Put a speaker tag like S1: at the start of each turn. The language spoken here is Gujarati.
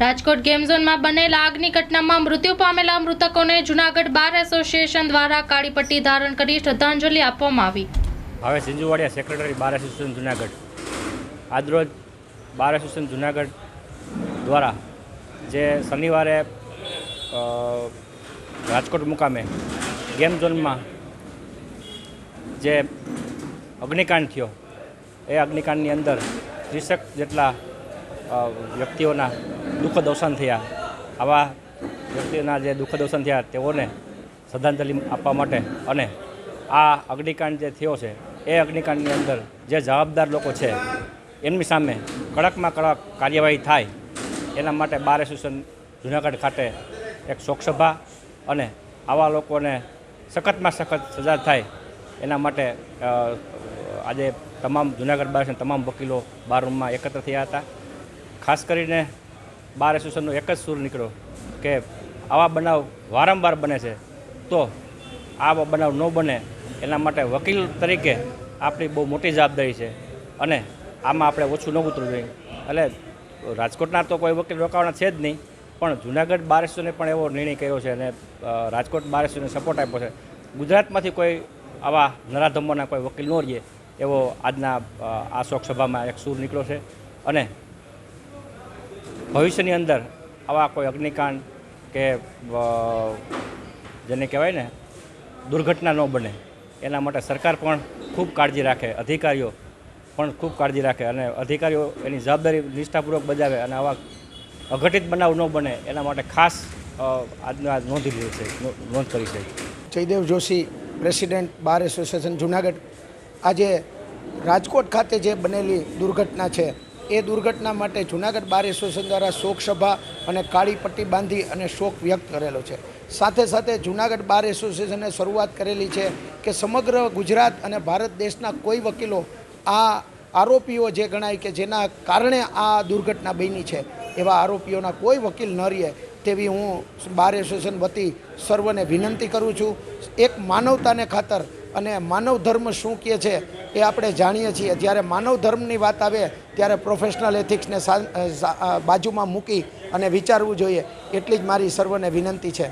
S1: રાજકોટ ગેમ ઝોનમાં બનેલા આગની ઘટનામાં મૃત્યુ પામેલા મૃતકોને જુનાગઢ બાર એસોસિએશન દ્વારા કાળી પટ્ટી ધારણ કરી શ્રદ્ધાંજલિ આપવામાં આવી.
S2: હવે Sinjuvadiya secretary bar association Junagadh. આજરોજ બાર એસોસિએશન જુનાગઢ દ્વારા જે શનિવારે રાજકોટ મુકામે ગેમ ઝોનમાં જે અગ્નિકાંડ થયો, એ અગ્નિકાંડની અંદર ત્રીસેક જેટલા વ્યક્તિઓના દુઃખદ અવસાન થયા. આવા વ્યક્તિઓના જે દુઃખદ અવસાન થયા, તેઓને શ્રદ્ધાંજલિ આપવા માટે અને આ અગ્નિકાંડ જે થયો છે, એ અગ્નિકાંડની અંદર જે જવાબદાર લોકો છે, એમની સામે કડકમાં કડક કાર્યવાહી થાય, એના માટે બાર એસોસિએશન જુનાગઢ ખાતે એક શોકસભા અને આવા લોકોને સખતમાં સખત સજા થાય, એના માટે આજે તમામ જુનાગઢ બાર તમામ વકીલો બાર રૂમમાં એકત્ર થયા હતા. ખાસ કરીને બાર એસોસિએશનનો એક જ સૂર નીકળ્યો કે આવા બનાવ વારંવાર બને છે. તો આવા બનાવ ન બને એના માટે વકીલ તરીકે આપણી બહુ મોટી જવાબદારી છે અને આમાં આપણે ઓછું ન ઉતરવું જોઈએ. એટલે રાજકોટના તો કોઈ વકીલ રોકાવાના છે જ નહીં, પણ જુનાગઢ બાર પણ એવો નિર્ણય કર્યો છે અને રાજકોટ બાર સપોર્ટ આપ્યો છે. ગુજરાતમાંથી કોઈ આવા નરાધમોના કોઈ વકીલ ન રહીએ એવો આજના આ આ શોકસભામાં એક સૂર નીકળ્યો છે. અને ભવિષ્યની અંદર આવા કોઈ અગ્નિકાંડ કે જેને કહેવાય ને, દુર્ઘટના ન બને. એના માટે સરકાર પણ ખૂબ કાળજી રાખે, અધિકારીઓ પણ ખૂબ કાળજી રાખે અને અધિકારીઓ એની જવાબદારી નિષ્ઠાપૂર્વક બજાવે અને આવા અઘટિત બનાવ ન બને, એના માટે ખાસ આજના આજ નોંધી લીધી છે નોંધ કરી છે.
S3: Jaydev Joshi, president bar association Junagadh. આજે રાજકોટ ખાતે જે બનેલી દુર્ઘટના છે એ દુર્ઘટના માટે જુનાગઢ બાર એસોસિએશન દ્વારા શોક સભા અને કાળી પટ્ટી બાંધી અને શોક વ્યક્ત કરેલો છે. સાથે સાથે જુનાગઢ બાર એસોસિએશને શરૂઆત કરેલી છે કે સમગ્ર ગુજરાત અને ભારત દેશના કોઈ વકીલો આ આરોપીઓ જે ગણાય કે જેના કારણે આ દુર્ઘટના બની છે, એવા આરોપીઓના કોઈ વકીલ ન રહે તેવી હું બાર એસોસિએશન વતી સર્વને વિનંતી કરું છું. એક માનવતાને ખાતર અને માનવ ધર્મ શું કહે છે એ આપણે જાણીએ છીએ. જ્યારે માનવ ધર્મની વાત આવે, ત્યારે પ્રોફેશનલ એથિક્સને બાજુમાં મૂકી અને વિચારવું જોઈએ. એટલી જ મારી સર્વને વિનંતી છે.